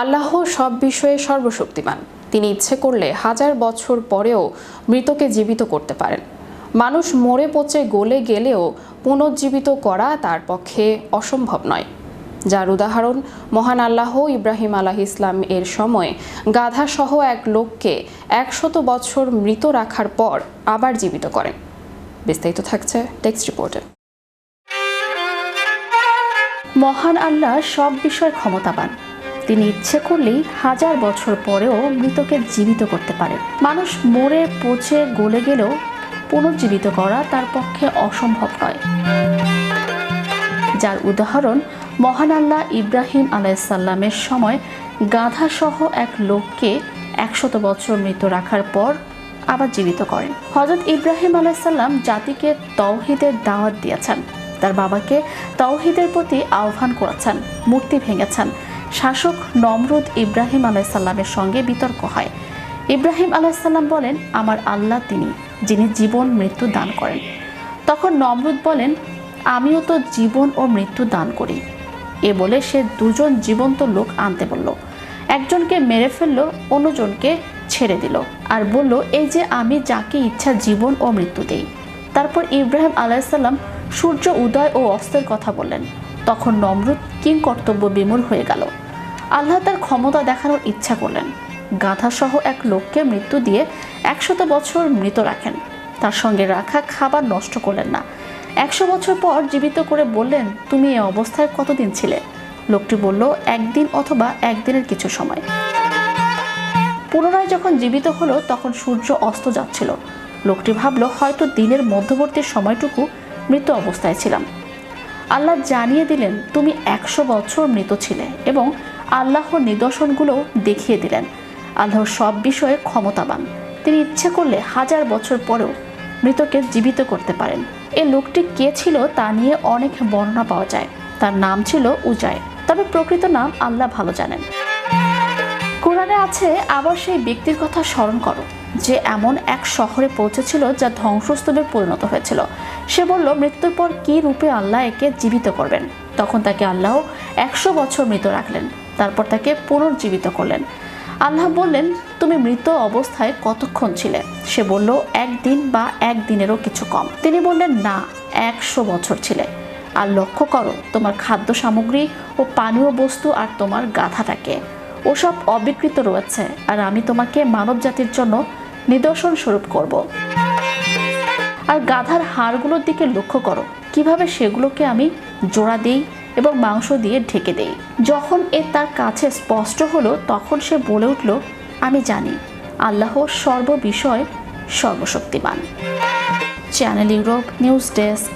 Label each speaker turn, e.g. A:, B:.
A: আল্লাহ সব বিষয়ে সর্বশক্তিমান। তিনি ইচ্ছে করলে হাজার বছর পরেও মৃতকে জীবিত করতে পারেন। মানুষ মরে পচে গলে গেলেও পুনর্জীবিত করা তার পক্ষে অসম্ভব নয়। যার উদাহরণ, মহান আল্লাহ ইব্রাহিম আলাহ ইসলাম এর সময় গাধাসহ এক লোককে একশত বছর মৃত রাখার পর আবার জীবিত করেন। বিস্তারিত থাকছে টেক্সট রিপোর্টে
B: মহান আল্লাহ সব বিষয়ে ক্ষমতাবান। তিনি ইচ্ছে করলেই হাজার বছর পরেও মৃতকে জীবিত করতে পারেন। মানুষ মরে, পচে, গলে গেলেও পুনর্জীবিত করা তার পক্ষে অসম্ভব নয়। যার উদাহরণ, মহান আল্লাহ ইব্রাহিম আলাইসাল্লামের সময় গাধাসহ এক লোককে একশত বছর মৃত রাখার পর আবার জীবিত করেন। হজরত ইব্রাহিম আলাইসাল্লাম জাতিকে তৌহিদের দাওয়াত দিয়েছেন। তার বাবাকে তৌহিদের প্রতি আহ্বান করেছেন, মূর্তি ভেঙেছেন। শাসক নমরুদ ইব্রাহিম আলাইসাল্লামের সঙ্গে বিতর্ক হয়। ইব্রাহিম আলাইসাল্লাম বলেন, আমার আল্লাহ তিনি, যিনি জীবন, মৃত্যু দান করেন। তখন নমরুদ বলেন, আমিও তো জীবন ও মৃত্যু দান করি। এ বলে সে দুজন জীবন্ত লোক আনতে বলল। একজনকে মেরে ফেলল, অন্যজনকে ছেড়ে দিল আর বলল, এই যে আমি যাকে ইচ্ছা জীবন ও মৃত্যু দেই। তারপর ইব্রাহিম আলাইসাল্লাম সূর্য, উদয় ও অস্তের কথা বললেন। তখন নমরুদ কিং কর্তব্য বিমূল হয়ে গেল। আল্লাহ তার ক্ষমতা দেখানোর ইচ্ছা করলেন। গাধাসহ এক লোককে মৃত্যু দিয়ে একশত বছর মৃত রাখেন। তার সঙ্গে রাখা খাবার নষ্ট করলেন না। একশো বছর পর জীবিত করে বললেন, তুমি এই অবস্থায় কতদিন ছিলে? লোকটি বলল, একদিন অথবা একদিনের কিছু সময়। পুনরায় যখন জীবিত হলো, তখন সূর্য অস্ত যাচ্ছিল। লোকটি ভাবলো, হয়তো দিনের মধ্যবর্তী সময়টুকু মৃত অবস্থায় ছিলাম। আল্লাহ জানিয়ে দিলেন, তুমি একশো বছর মৃত ছিলে এবং আল্লাহর নিদর্শনগুলো দেখিয়ে দিলেন। আল্লাহর সব বিষয়ে ক্ষমতাবান। তিনি ইচ্ছে করলে হাজার বছর পরেও মৃতকে জীবিত করতে পারেন। এই লোকটি কে ছিল তা নিয়ে অনেক বর্ণনা পাওয়া যায়। তার নাম ছিল উজায় তবে প্রকৃত নাম আল্লাহ ভালো জানেন। কোরআনে আছে, আবার সেই ব্যক্তির কথা স্মরণ করো, যে এমন এক শহরে পৌঁছেছিল যা ধ্বংসস্তূপে পরিণত হয়েছিল। সে বলল, মৃত্যুর পর কি রূপে আল্লাহ একে জীবিত করবেন? তখন তাকে আল্লাহ একশো বছর মৃত রাখলেন। তারপর তাকে পুনর্জীবিত করলেন। আল্লাহ বললেন, তুমি মৃত অবস্থায় কতক্ষণ ছিলে? সে বলল, একদিন বা একদিনেরও কিছু কম। তিনি বললেন, না, একশো বছর ছিলে। আর লক্ষ্য করো, তোমার খাদ্য সামগ্রী ও পানীয় বস্তু আর তোমার গাধাটাকে। ওসব অবিকৃত রয়েছে, আর আমি তোমাকে মানব জাতির জন্য নিদর্শন স্বরূপ করব। আর গাধার হাড়গুলোর দিকে লক্ষ্য করো। কীভাবে সেগুলোকে আমি জোড়া দিই এবং মাংস দিয়ে ঢেকে দেই। যখন এ তার কাছে স্পষ্ট হলো, তখন সে বলে উঠল, আমি জানি, আল্লাহ সর্ববিষয় সর্বশক্তিমান। Channel Europe news desk.